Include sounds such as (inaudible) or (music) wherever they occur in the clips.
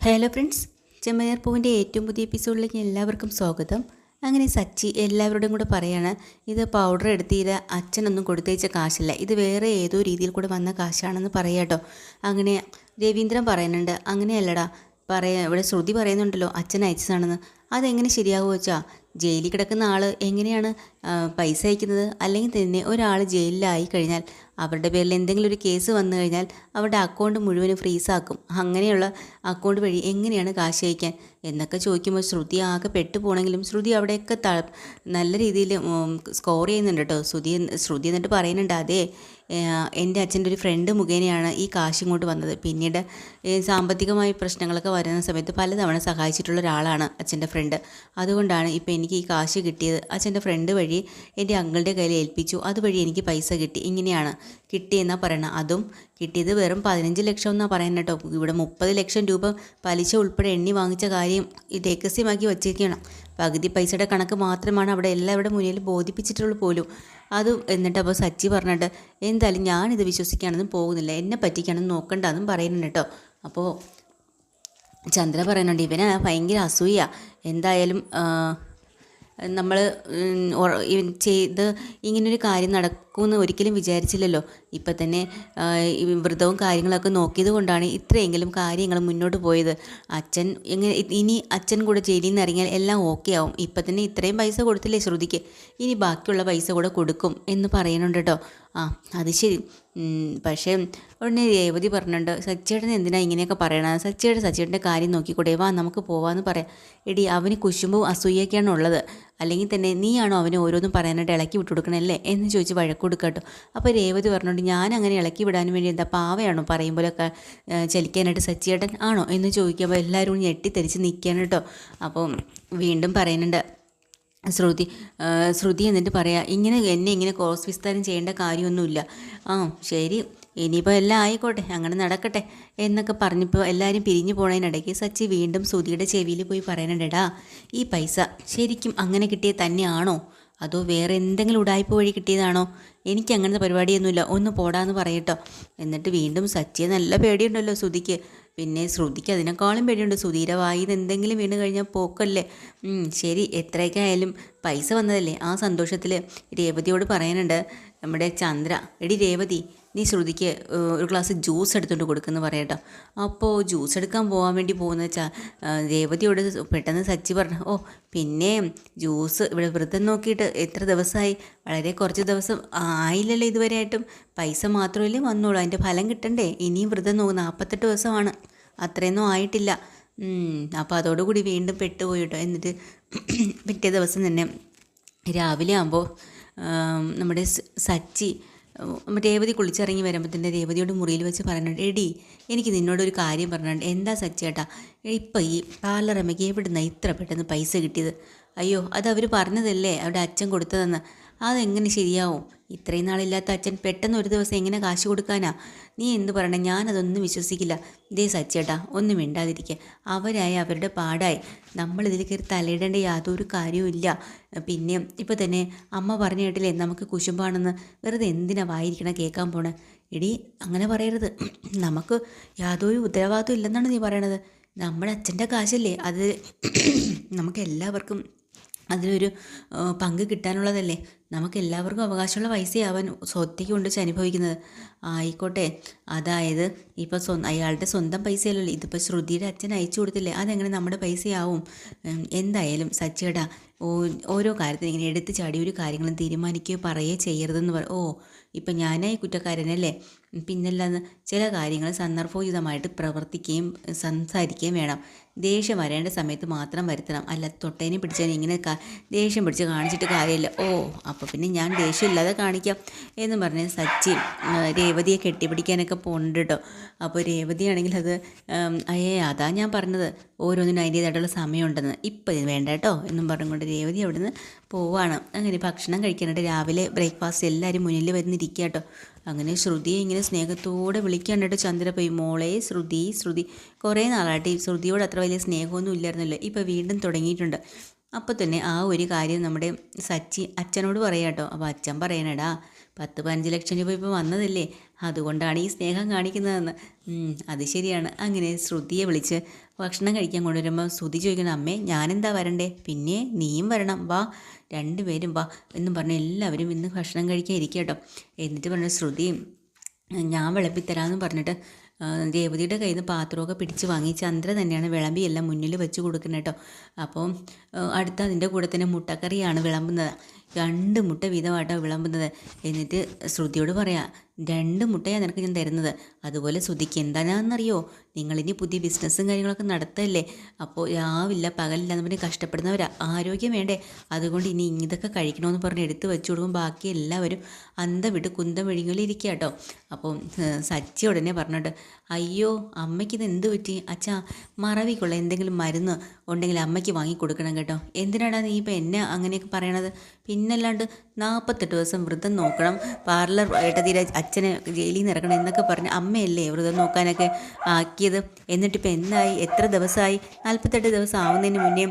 Hello friends ചെമ്മനീർ പൂവിന്റെ ഏറ്റവും പുതിയ എപ്പിസോഡിലേക്ക് എല്ലാവർക്കും സ്വാഗതം. അങ്ങനെ സച്ചി എല്ലാവരോടും കൂടെ പറയാണ് ഇത് പൗഡർ എടുത്തില്ല അച്ഛനൊന്നും കൊടുത്തയച്ച കാശല്ല. ഇത് വേറെ ഏതോ രീതിയിൽ കൂടെ വന്ന കാശാണെന്ന് പറയാട്ടോ അങ്ങനെ രവീന്ദ്രൻ പറയുന്നുണ്ട് അങ്ങനെയല്ലടാ പറയാ ഇവിടെ ശ്രുതി പറയുന്നുണ്ടല്ലോ അച്ഛൻ അയച്ചതാണെന്ന്. അതെങ്ങനെ ശരിയാകുമോ വെച്ചാൽ ജയിലിൽ കിടക്കുന്ന ആൾ എങ്ങനെയാണ് പൈസ അയക്കുന്നത്? അല്ലെങ്കിൽ തന്നെ ഒരാൾ ജയിലിലായി കഴിഞ്ഞാൽ അവരുടെ പേരിൽ എന്തെങ്കിലും ഒരു കേസ് വന്നു കഴിഞ്ഞാൽ അവരുടെ അക്കൗണ്ട് മുഴുവനും ഫ്രീസാക്കും അങ്ങനെയുള്ള അക്കൗണ്ട് വഴി എങ്ങനെയാണ് കാശ് അയക്കാൻ? എന്നൊക്കെ ചോദിക്കുമ്പോൾ ശ്രുതി ആകെ പെട്ടു പോണെങ്കിലും ശ്രുതി അവിടെയൊക്കെ ത നല്ല രീതിയിൽ സ്കോർ ചെയ്യുന്നുണ്ട് കേട്ടോ ശ്രുതി ശ്രുതി എന്നിട്ട് പറയുന്നുണ്ട് അതെ എന്റെ അച്ഛന്റെ ഒരു ഫ്രണ്ട് മുഖേനയാണ് ഈ കാശ് ഇങ്ങോട്ട് വന്നത്. പിന്നീട് സാമ്പത്തികമായ പ്രശ്നങ്ങളൊക്കെ വരുന്ന സമയത്ത് പലതവണ സഹായിച്ചിട്ടുള്ള ഒരാളാണ് അച്ഛന്റെ ഫ്രണ്ട് അതുകൊണ്ടാണ് ഇപ്പോൾ എനിക്ക് ഈ കാശ് കിട്ടിയത്. അച്ഛന്റെ ഫ്രണ്ട് വഴി എന്റെ അങ്കിളുടെ കയ്യിൽ ഏൽപ്പിച്ചു. അതുവഴി എനിക്ക് പൈസ കിട്ടി. ഇങ്ങനെയാണ് കിട്ടിയെന്നാണ് പറയണം അതും കിട്ടിയത് വെറും പതിനഞ്ച് ലക്ഷം എന്നാണ് പറയുന്നത് കേട്ടോ. ഇവിടെ മുപ്പത് ലക്ഷം രൂപ പലിശ ഉൾപ്പെടെ എണ്ണി വാങ്ങിച്ച കാര്യം ഇത് രഹസ്യമാക്കി വച്ചിരിക്കണം പകുതി പൈസയുടെ കണക്ക് മാത്രമാണ് അവിടെ എല്ലാവരുടെ മുന്നിൽ ബോധിപ്പിച്ചിട്ടുള്ളൂ പോലും. അത് എന്നിട്ട് അപ്പോൾ സച്ചി പറഞ്ഞിട്ട് എന്തായാലും ഞാനിത് വിശ്വസിക്കാനൊന്നും പോകുന്നില്ല. എന്നെ പറ്റിക്കാനൊന്നും നോക്കണ്ടെന്നും പറയുന്നുണ്ട് കേട്ടോ. അപ്പോൾ ചന്ദ്ര പറയുന്നുണ്ട് ഇവന് ഭയങ്കര അസൂയ. എന്തായാലും നമ്മൾ ചെയ്ത് ഇങ്ങനൊരു കാര്യം നടക്കുമെന്ന് ഒരിക്കലും വിചാരിച്ചില്ലല്ലോ. ഇപ്പം തന്നെ വ്രതവും കാര്യങ്ങളൊക്കെ നോക്കിയത് കൊണ്ടാണ് ഇത്രയെങ്കിലും കാര്യങ്ങൾ മുന്നോട്ട് പോയത്. അച്ഛൻ എങ്ങനെ ഇനി അച്ഛൻ കൂടെ ജയിലിൽ നിന്ന് ഇറങ്ങിയാൽ എല്ലാം ഓക്കെ ആവും. ഇപ്പം തന്നെ ഇത്രയും പൈസ കൊടുത്തില്ലേ ശ്രുതിക്ക്? ഇനി ബാക്കിയുള്ള പൈസ കൂടെ കൊടുക്കും എന്ന് പറയുന്നുണ്ട് കേട്ടോ ആ അത് ശരി. പക്ഷേ ഉടനെ രേവതി പറഞ്ഞിട്ടുണ്ട് സച്ചേട്ടൻ എന്തിനാ ഇങ്ങനെയൊക്കെ പറയണത്? സച്ചേട്ടൻ സച്ചേട്ടന്റെ കാര്യം നോക്കിക്കൂടെ? വാ നമുക്ക് പോവാമെന്ന് പറയാം. എടി അവന് കുശുമ്പും അസൂയൊക്കെയാണ് ഉള്ളത്. അല്ലെങ്കിൽ തന്നെ നീയാണോ അവനെ ഓരോന്നും പറയാനായിട്ട് ഇളക്കി വിട്ടു കൊടുക്കണല്ലേ എന്ന് ചോദിച്ച് വഴക്ക് കൊടുക്കട്ടോ അപ്പോൾ രേവതി പറഞ്ഞുകൊണ്ട് ഞാൻ അങ്ങനെ ഇളക്കി വിടാൻ വേണ്ടി എന്താ പാവയാണോ പറയും പോലെയൊക്കെ ചലിക്കാനായിട്ട് സച്ചിയേട്ടൻ ആണോ? എന്ന് ചോദിക്കുമ്പോൾ എല്ലാവരും ഞെട്ടിത്തെരിച്ച് നിൽക്കാൻ കേട്ടോ. അപ്പോൾ വീണ്ടും പറയുന്നുണ്ട് ശ്രുതി ശ്രുതി എന്നിട്ട് പറയാം ഇങ്ങനെ എന്നെ ഇങ്ങനെ കോസ് വിസ്താരം ചെയ്യേണ്ട കാര്യമൊന്നുമില്ല. ആ ശരി. ഇനിയിപ്പോൾ എല്ലാം ആയിക്കോട്ടെ അങ്ങനെ നടക്കട്ടെ എന്നൊക്കെ പറഞ്ഞപ്പോൾ എല്ലാവരും പിരിഞ്ഞു പോണതിനിടയ്ക്ക് സച്ചി വീണ്ടും സുധിയുടെ ചെവിയിൽ പോയി പറയണേടാ ഈ പൈസ ശരിക്കും അങ്ങനെ കിട്ടിയത് തന്നെയാണോ? അതോ വേറെ എന്തെങ്കിലും ഉടായ്പ വഴി കിട്ടിയതാണോ? എനിക്ക് അങ്ങനത്തെ പരിപാടിയൊന്നുമില്ല ഒന്ന് പോടാന്ന് പറയട്ടോ. എന്നിട്ട് വീണ്ടും സച്ചിയെ നല്ല പേടിയുണ്ടല്ലോ സുധിക്ക്. പിന്നെ ശ്രുതിക്ക് അതിനേക്കാളും പേടിയുണ്ട് സുധീര വായിൽ എന്തെങ്കിലും വീണ് കഴിഞ്ഞാൽ പോക്കല്ലേ. ശരി എത്രയൊക്കെ ആയാലും പൈസ വന്നതല്ലേ? ആ സന്തോഷത്തിൽ രേവതിയോട് പറയാനുണ്ട് നമ്മുടെ ചന്ദ്ര എടി രേവതി നീ ശ്രുതിക്ക് ഒരു ഗ്ലാസ് ജ്യൂസ് എടുത്തുകൊണ്ട് കൊടുക്കുമെന്ന് പറയട്ടോ. അപ്പോൾ ജ്യൂസ് എടുക്കാൻ പോകാൻ വേണ്ടി പോകുന്ന ച രേവതിയോട് പെട്ടെന്ന് സച്ചി പറഞ്ഞു ഓ പിന്നെ ജ്യൂസ് ഇവിടെ വ്രതം നോക്കിയിട്ട് എത്ര ദിവസമായി വളരെ കുറച്ച് ദിവസം ആയില്ലല്ലോ ഇതുവരെയായിട്ടും. പൈസ മാത്രമല്ലേ വന്നോളൂ അതിന്റെ ഫലം കിട്ടണ്ടേ? ഇനിയും വ്രതം നോക്കും നാൽപ്പത്തെട്ട് ദിവസമാണ്. അത്രയൊന്നും ആയിട്ടില്ല. അപ്പോൾ അതോടുകൂടി വീണ്ടും പെട്ടുപോയി കേട്ടോ എന്നിട്ട് (clears throat) പിറ്റേ ദിവസം തന്നെ രാവിലെ ആകുമ്പോൾ നമ്മുടെ സച്ചി രേവതി കുളിച്ചിറങ്ങി വരുമ്പോൾ തന്നെ രേവതിയോട് മുറിയിൽ വെച്ച് പറയുന്നുണ്ട് എടി എനിക്ക് നിന്നോടൊരു കാര്യം പറഞ്ഞിട്ടുണ്ട്. എന്താ സച്ചേട്ടാ ഇപ്പം ഈ പാർലറമ്മയ്ക്ക് എവിടുന്ന ഇത്ര പെട്ടെന്ന് പൈസ കിട്ടിയത്? അയ്യോ അത് അവർ പറഞ്ഞതല്ലേ അവിടെ അച്ഛൻ കൊടുത്തതെന്ന്. അതെങ്ങനെ ശരിയാവും? ഇത്രയും നാളില്ലാത്ത അച്ഛൻ പെട്ടെന്ന് ഒരു ദിവസം എങ്ങനെ കാശ് കൊടുക്കാനാ? നീ എന്ത് പറയണേ? ഞാനതൊന്നും വിശ്വസിക്കില്ല. ദേ സച്ചേട്ടാ ഒന്നും മിണ്ടാതിരിക്കുക അവരായി അവരുടെ പാടായി. നമ്മളിതിൽ കയറി തലയിടേണ്ട യാതൊരു കാര്യവുമില്ല പിന്നെ ഇപ്പോൾ തന്നെ അമ്മ പറഞ്ഞു കേട്ടില്ലേ നമുക്ക് കുശുമ്പാണെന്ന്. വെറുതെ എന്തിനാ വായിരിക്കണം കേൾക്കാൻ പോണേ? എടി അങ്ങനെ പറയരുത്. നമുക്ക് യാതൊരു ഉത്തരവാദിത്വം ഇല്ലെന്നാണ് നീ പറയണത്. നമ്മുടെ അച്ഛന്റെ കാശല്ലേ അത്. നമുക്ക് എല്ലാവർക്കും അതിലൊരു പങ്ക് കിട്ടാനുള്ളതല്ലേ? നമുക്ക് എല്ലാവർക്കും അവകാശമുള്ള പൈസയാവാൻ സ്വത്തേക്ക് കൊണ്ട് അനുഭവിക്കുന്നത് ആയിക്കോട്ടെ. അതായത് ഇപ്പോൾ സ്വ അയാളുടെ സ്വന്തം പൈസയല്ലല്ലോ. ഇതിപ്പോൾ ശ്രുതിയുടെ അച്ഛൻ അയച്ചു കൊടുത്തില്ലേ? അതെങ്ങനെ നമ്മുടെ പൈസയാവും? എന്തായാലും സച്ചിയുടെ ഓരോ കാര്യത്തിനും ഇങ്ങനെ എടുത്തു ചാടി ഒരു കാര്യങ്ങളും തീരുമാനിക്കുകയോ പറയുകയോ ചെയ്യരുതെന്ന് പറ ഓ ഇപ്പം ഞാനായി കുറ്റക്കാരനല്ലേ? പിന്നല്ലാന്ന് ചില കാര്യങ്ങൾ സന്ദർഭോചിതമായിട്ട് പ്രവർത്തിക്കുകയും സംസാരിക്കുകയും വേണം. ദേഷ്യം വരേണ്ട സമയത്ത് മാത്രം വരുത്തണം. അല്ല തൊട്ടേനെ പിടിച്ചാൽ ഇങ്ങനെ ദേഷ്യം പിടിച്ച് കാണിച്ചിട്ട് കാര്യമില്ല. ഓ അപ്പോൾ പിന്നെ ഞാൻ ദേഷ്യമില്ലാതെ കാണിക്കാം എന്ന് പറഞ്ഞ് സച്ചി ആ, രേവതിയെ കെട്ടിപ്പിടിക്കാനൊക്കെ പോകുന്നുണ്ട് കേട്ടോ അപ്പോൾ രേവതിയാണെങ്കിൽ അത് അയ്യേ അതാ ഞാൻ പറഞ്ഞത്. ഓരോന്നിനും അതിന്റേതായിട്ടുള്ള സമയമുണ്ടെന്ന്. ഇപ്പം വേണ്ട കേട്ടോ എന്നും പറഞ്ഞുകൊണ്ട് രേവതി നിന്ന് പോവാണ്. അങ്ങനെ ഭക്ഷണം കഴിക്കാനായിട്ട് രാവിലെ ബ്രേക്ക്ഫാസ്റ്റ് എല്ലാവരും മുന്നിൽ വരുന്നിരിക്കുക കേട്ടോ അങ്ങനെ ശ്രുതിയെ ഇങ്ങനെ സ്നേഹത്തോടെ വിളിക്കാൻ കേട്ടോ ചന്ദ്ര പോയി. മോളെ ശ്രുതി ശ്രുതി. കുറേ നാളായിട്ട് ഈ ശ്രുതിയോട് അത്ര വലിയ സ്നേഹമൊന്നും ഇല്ലായിരുന്നല്ലോ. ഇപ്പോൾ വീണ്ടും തുടങ്ങിയിട്ടുണ്ട്. അപ്പോൾ തന്നെ ആ ഒരു കാര്യം നമ്മുടെ സച്ചി അച്ഛനോട് പറയാം കേട്ടോ അപ്പോൾ അച്ഛൻ പറയണടാ പത്ത് പതിനഞ്ച് ലക്ഷം രൂപ ഇപ്പോൾ വന്നതല്ലേ? അതുകൊണ്ടാണ് ഈ സ്നേഹം കാണിക്കുന്നതെന്ന്. അത് ശരിയാണ്. അങ്ങനെ ശ്രുതിയെ വിളിച്ച് ഭക്ഷണം കഴിക്കാൻ കൊണ്ടുവരുമ്പോൾ ശ്രുതി ചോദിക്കണം അമ്മേ ഞാനെന്താ വരണ്ടേ? പിന്നെ നീയും വരണം. വാ രണ്ടുപേരും വാ എന്നും പറഞ്ഞ് എല്ലാവരും ഇന്ന് ഭക്ഷണം കഴിക്കാൻ ഇരിക്കുക കേട്ടോ. എന്നിട്ട് പറഞ്ഞു ശ്രുതി ഞാൻ വിളമ്പിത്തരാമെന്ന് പറഞ്ഞിട്ട് രേവതിയുടെ കയ്യിൽ നിന്ന് പാത്രമൊക്കെ പിടിച്ച് വാങ്ങി ചന്ദ്ര തന്നെയാണ് വിളമ്പി എല്ലാം മുന്നിൽ വെച്ച് കൊടുക്കുന്നത് കേട്ടോ. അപ്പോൾ അടുത്ത അതിന്റെ കൂടെ തന്നെ മുട്ടക്കറിയാണ് വിളമ്പുന്നത്. രണ്ട് മുട്ട വീതമായിട്ടോ വിളമ്പുന്നത്. എന്നിട്ട് ശ്രുതിയോട് പറയാ രണ്ട് മുട്ടയാണ് നിനക്ക് ഞാൻ തരുന്നത്. അതുപോലെ ശ്രുതിക്ക് എന്താണെന്നറിയോ? നിങ്ങളിനി പുതിയ ബിസിനസ്സും കാര്യങ്ങളൊക്കെ നടത്തല്ലേ? അപ്പോൾ രാവില്ല പകലില്ല എന്ന് പറഞ്ഞ് കഷ്ടപ്പെടുന്നവരാ. ആരോഗ്യം വേണ്ടേ? അതുകൊണ്ട് ഇനി ഇതൊക്കെ കഴിക്കണമെന്ന് പറഞ്ഞ് എടുത്ത് വെച്ച് കൊടുക്കും. ബാക്കി എല്ലാവരും അന്തം വിട്ട് കുന്തം വിഴുങ്ങലിരിക്കുക കേട്ടോ അപ്പോൾ സച്ചി ഉടനെ പറഞ്ഞിട്ട് അയ്യോ അമ്മയ്ക്ക് ഇത് എന്ത് പറ്റി? അച്ഛാ മറവിക്കുള്ള എന്തെങ്കിലും മരുന്ന് ഉണ്ടെങ്കിൽ അമ്മയ്ക്ക് വാങ്ങി കൊടുക്കണം കേട്ടോ. എന്തിനാടാ നീ ഇപ്പം എന്നെ അങ്ങനെയൊക്കെ പറയണത്? പിന്നല്ലാണ്ട് നാൽപ്പത്തെട്ട് ദിവസം വ്രതം നോക്കണം. പാർലർ ഏട്ടതീരെ അച്ഛനെ ജയിലിൽ നിന്ന് ഇറക്കണം എന്നൊക്കെ പറഞ്ഞ് അമ്മയല്ലേ വ്രതം നോക്കാനൊക്കെ ആക്കിയത്. എന്നിട്ടിപ്പോൾ എന്നായി എത്ര ദിവസമായി? നാൽപ്പത്തെട്ട് ദിവസം ആവുന്നതിന് മുന്നേ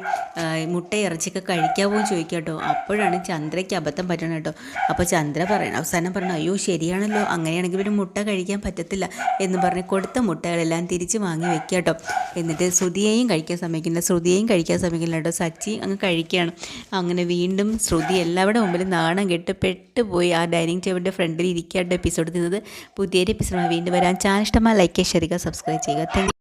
മുട്ട ഇറച്ചിയൊക്കെ കഴിക്കാവോ എന്ന് ചോദിക്കുക കേട്ടോ. അപ്പോഴാണ് ചന്ദ്രയ്ക്ക് അബദ്ധം പറ്റണം കേട്ടോ. അപ്പോൾ ചന്ദ്ര പറയണം അവസാനം പറഞ്ഞു അയ്യോ ശരിയാണല്ലോ. അങ്ങനെയാണെങ്കിൽ പിന്നെ മുട്ട കഴിക്കാൻ പറ്റത്തില്ല എന്ന് പറഞ്ഞ് കൊടുത്ത മുട്ടകളെല്ലാം തിരിച്ച് വാങ്ങി വെക്കുക കേട്ടോ. എന്നിട്ട് ശ്രുതിയെയും കഴിക്കാൻ സമ്മതിക്കില്ല ശ്രുതിയെയും കഴിക്കാൻ സമ്മതിക്കില്ല കേട്ടോ. സച്ചി അങ്ങ് കഴിക്കുകയാണ്. അങ്ങനെ വീണ്ടും ശ്രുതി എല്ലാവരുടെ മുമ്പിൽ നാണം കെട്ട് പോയി ആ ഡൈനിങ് ടേബിളിന്റെ ഫ്രണ്ടിൽ ഇരിക്കേണ്ട എപ്പിസോഡ് തിന്നത് പുതിയൊരു എപ്പിസോഡ് വീണ്ടും വരാൻ ചാനൽ ഇഷ്ടമായി ലൈക്ക് ചെയ്യുക സബ്സ്ക്രൈബ് ചെയ്യുക. താങ്ക്